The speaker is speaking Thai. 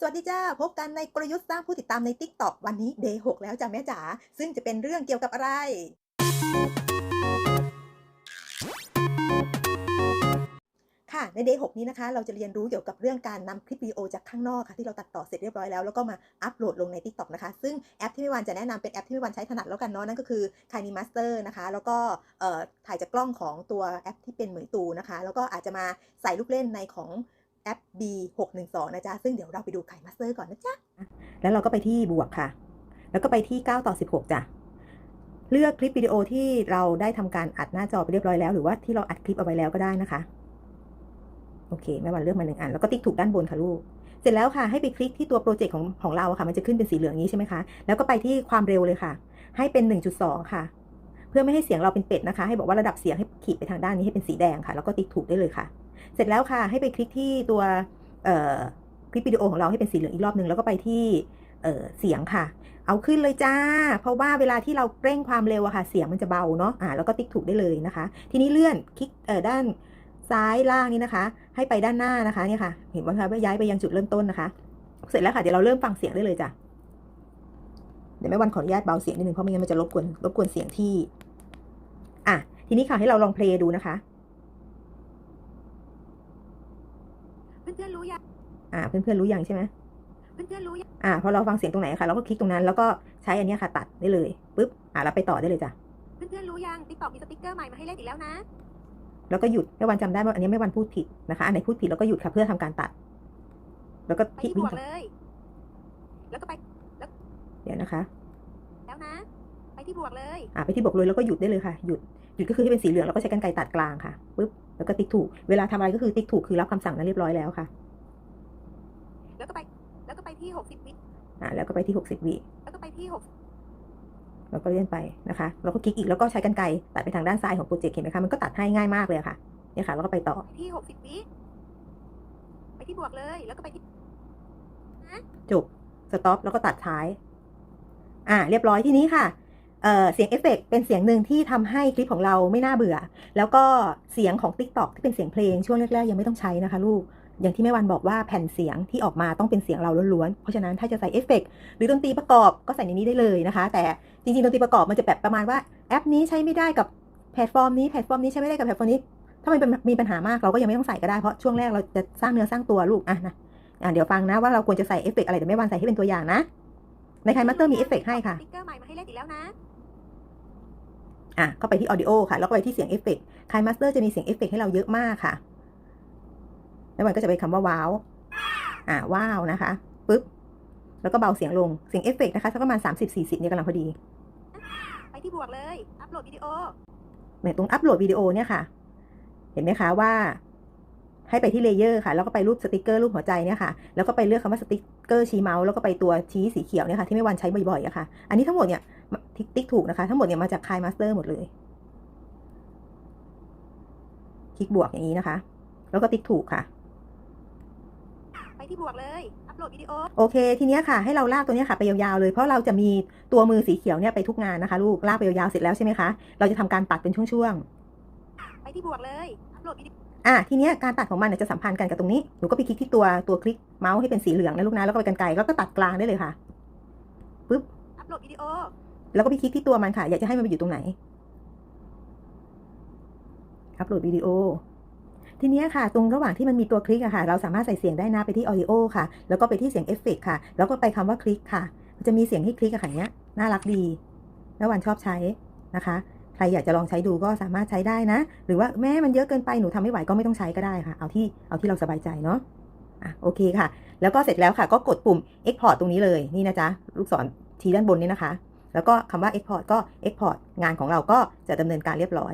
สวัสดีจ้า พบกันในกลยุทธ์สร้างผู้ติดตามใน TikTok วันนี้ Day 6แล้วจ้าแม่จ๋าซึ่งจะเป็นเรื่องเกี่ยวกับอะไร ค่ะใน Day 6นี้นะคะ เราจะเรียนรู้เกี่ยวกับเรื่องการนำคลิปวิดีโอจากข้างนอกค่ะที่เราตัดต่อเสร็จเรียบร้อยแล้วแล้วก็มาอัปโหลดลงใน TikTok นะคะ ซึ่งแอปที่ไม่วันจะแนะนำเป็นแอปที่ไม่วันใช้ถนัดแล้วกันเนาะนั่นก็คือ k i n e Master นะคะ แล้วก็ถ่ายจากกล้องของตัวแอปที่เป็นเหมยตูนะคะ แล้วก็อาจจะมาใส่ลูกเล่นในของ แอป B612 นะจ๊ะ ซึ่งเดี๋ยวเราไปดู k i n e Master ก่อนนะจ๊ะ แล้วเราก็ไปที่บวกค่ะ แล้วก็ไปที่ 9 ต่อ 16 จ้ะ เลือกคลิปวิดีโอที่เราได้ทำการอัดหน้าจอไปเรียบร้อยแล้ว หรือว่าที่เราอัดคลิปเอาไว้แล้วก็ได้นะคะ โอเค แม่วันเลือกมาหนึ่งอัน แล้วก็ติ๊กถูกด้านบนค่ะลูก เสร็จแล้วค่ะ ให้ไปคลิกที่ตัวโปรเจกต์ของของเราค่ะ มันจะขึ้นเป็นสีเหลืองนี้ใช่ไหมคะ แล้วก็ไปที่ความเร็วเลยค่ะ ให้เป็น 1.2 ค่ะ เพื่อไม่ให้เสียงเราเป็นเป็ดนะคะ ให้บอกว่าระดับเสียงให้ขีดไปทางด้านนี้ให้เป็นสีแดงค่ะ แล้วก็ติ๊กถูกได้เลยค่ะ เสร็จแล้วค่ะให้ไปคลิกที่ตัวคลิปวิดีโอของเราให้เป็นสีเหลืองอีกรอบหนึ่งแล้วก็ไปที่เเสียงค่ะ เอาขึ้นเลยจ้า เพราะว่าเวลาที่เราเร่งความเร็วอะค่ะ เสียงมันจะเบาเนาะอ่าแล้วก็ติ๊กถูกได้เลยนะคะ ทีนี้เลื่อนคลิกด้านซ้ายล่างนี้นะคะ ให้ไปด้านหน้านะคะเนี่ยค่ะ เห็นไหมคะว่าย้ายไปยังจุดเริ่มต้นนะคะ เสร็จแล้วค่ะเดี๋ยวเราเริ่มฟังเสียงได้เลยจ้ะเดี๋ยวแม่วันขออนุญาตเบาเสียงนิดนึงเพราะไม่งั้นมันจะรบกวนรบกวนเสียงที่ อะทีนี้ค่ะให้เราลองเพลย์ดูนะคะ เพื่อนๆรู้ยังอ่าเพื่อนๆรู้ยังใช่ไหมเพื่อนๆรู้ยังอ่าพอเราฟังเสียงตรงไหนค่ะ เราก็คลิกตรงนั้นแล้วก็ใช้อันเนี้ยค่ะตัดได้เลยปุ๊บอ่าเราไปต่อได้เลยจ้ะเพื่อนๆรู้ยังติ๊กต็อกมีสติ๊กเกอร์ใหม่มาให้เล่นอีกแล้วนะแล้วก็หยุดแม่วันจำได้ว่าอันนี้แม่วันพูดผิดนะคะอันไหนพูดผิดแล้วก็หยุดค่ะเพื่อทำการตัด แล้วก็ไปคลิกที่บวิ่งวกต่อเลย แล้วก็ไปเดี๋ยวนะคะ แล้วนะ ไปที่บวกเลย อ่าไปที่บอกเลยแล้วก็หยุดได้เลยค่ะ หยุดหยุดก็คือให้เป็นสีเหลืองแล้วก็ใช้กรรไกรตัดกลางค่ะปุ๊บ แล้วก็ติ๊กถูก เวลาทำอะไรก็คือติ๊กถูกคือรับคำสั่งนั้นเรียบร้อยแล้วค่ะ แล้วก็ไป แล้วก็ไปที่หกสิบวิอ่าแล้วก็ไปที่60วิแล้วก็ไปที่หกแล้วก็เลื่อนไปนะคะ แล้วก็คลิกอีกแล้วก็ใช้กรรไกรตัดไปทางด้านซ้ายของโปรเจกต์เห็นไหมคะ มันก็ตัดให้ง่ายมากเลยค่ะ เนี่ยค่ะ แล้วก็ไปต่อไปที่หกสิบวิไปที่บวกเลย แล้วก็ไปที่จบ สต็อป แล้วก็ตัดท้าย อ่า เรียบร้อยที่นี้ค่ะ เอ่อเสียงเอฟเฟกต์เป็นเสียงหนึ่งที่ทำให้คลิปของเราไม่น่าเบื่อ แล้วก็เสียงของ TikTok ที่เป็นเสียงเพลงช่วงแรกๆ ยังไม่ต้องใช้นะคะลูก อย่างที่แม่วันบอกว่าแผ่นเสียงที่ออกมาต้องเป็นเสียงเราล้วนๆ เพราะฉะนั้นถ้าจะใส่เอฟเฟกต์หรือดนตรีประกอบก็ใส่ในนี้ได้เลยนะคะ แต่จริงๆดนตรีประกอบมันจะแบบประมาณว่าแอปนี้ใช้ไม่ได้กับแพลตฟอร์มนี้แพลตฟอร์มนี้ใช้ไม่ได้กับแพลตฟอร์มนี้ถ้ามันมีปัญหามากเราก็ยังไม่ต้องใส่ก็ได้เพราะช่วงแรกเราจะสร้างเนื้อสร้างตัวลูกอะนะอะเดี๋ยวฟังนะว่าเราควรจะใส่เอฟเฟกอะไรเดี๋ยวแม่วันใส่ให้เป็นตัวอย่างนะในคายมาสเตอร์มีเอฟเฟกให้ค่ะสติ๊กเกอร์ใหม่มาให้เล่นอีกแล้วนะ อะก็ไปที่ audio ค่ะ แล้วก็ไปที่เสียงเอฟเฟกต์คายมาสเตอร์จะมีเสียงเอฟเฟกต์ให้เราเยอะมากค่ะแม่วันก็จะไปคำว่าว้าว อะว้าวนะคะปุ๊บ แล้วก็เบาเสียงลง เสียงเอฟเฟกต์นะคะสักประมาณ30-40เนี่ยกำลังพอดี ไปที่บวกเลย อัปโหลดวิดีโอเนี่ยตรงอัปโหลดวิดีโอเนี่ยค่ะ เห็นไหมคะว่า ให้ไปที่เลเยอร์ค่ะ แล้วก็ไปรูปสติกเกอร์รูปหัวใจเนี่ยค่ะ แล้วก็ไปเลือกคำว่าสติกเกอร์ชี้เมาส์ แล้วก็ไปตัวชี้สีเขียวเนี่ยค่ะ ที่ไม่วันใช้บ่อยๆอะค่ะ อันนี้ทั้งหมดเนี่ยติ๊กติ๊กถูกนะคะ ทั้งหมดเนี่ยมาจากคายมาสเตอร์หมดเลย คลิกบวกอย่างนี้นะคะ แล้วก็ติ๊กถูกค่ะ ไปที่บวกเลย อัปโหลดวิดีโอ โอเค ทีเนี้ยค่ะ ให้เราลากตัวเนี้ยค่ะไปยาวๆเลย เพราะเราจะมีตัวมือสีเขียวเนี่ยไปทุกงานนะคะ ลูก ลากไปยาวๆเสร็จแล้วใช่ไหมคะ เราจะทำการตัดเป็นช่วงๆ ไปที่บวกเลย อัปโหลดวิดีโอ อะทีเนี้ยการตัดของมันเนี่ยจะสัมพันธ์กันกับตรงนี้ หนูก็ไปคลิกที่ตัวตัวคลิกเมาส์ให้เป็นสีเหลืองนะลูกนะ แล้วก็ไปกันไกลแล้วก็ตัดกลางได้เลยค่ะอัปโหลดวิดีโอ แล้วก็ไปคลิกที่ตัวมันค่ะ อยากจะให้มันไปอยู่ตรงไหน อัปโหลดวิดีโอ ทีเนี้ยค่ะ ตรงระหว่างที่มันมีตัวคลิกอะค่ะ เราสามารถใส่เสียงได้นะไปที่ audio ค่ะ แล้วก็ไปที่เสียงเอฟเฟกค่ะ แล้วก็ไปคำว่าคลิกค่ะ มันจะมีเสียงให้คลิกอะค่ะเนี้ย น่ารักดีแม่วันชอบใช้นะคะ ใครอยากจะลองใช้ดูก็สามารถใช้ได้นะ หรือว่าแม้มันเยอะเกินไปหนูทำไม่ไหวก็ไม่ต้องใช้ก็ได้ค่ะ เอาที่เอาที่เราสบายใจเนาะอะโอเคค่ะ แล้วก็เสร็จแล้วค่ะ ก็กดปุ่ม export ตรงนี้เลยนี่นะจ๊ะลูกศรทีด้านบนนี้นะคะ แล้วก็คำว่า export ก็ export งานของเราก็จะดำเนินการเรียบร้อย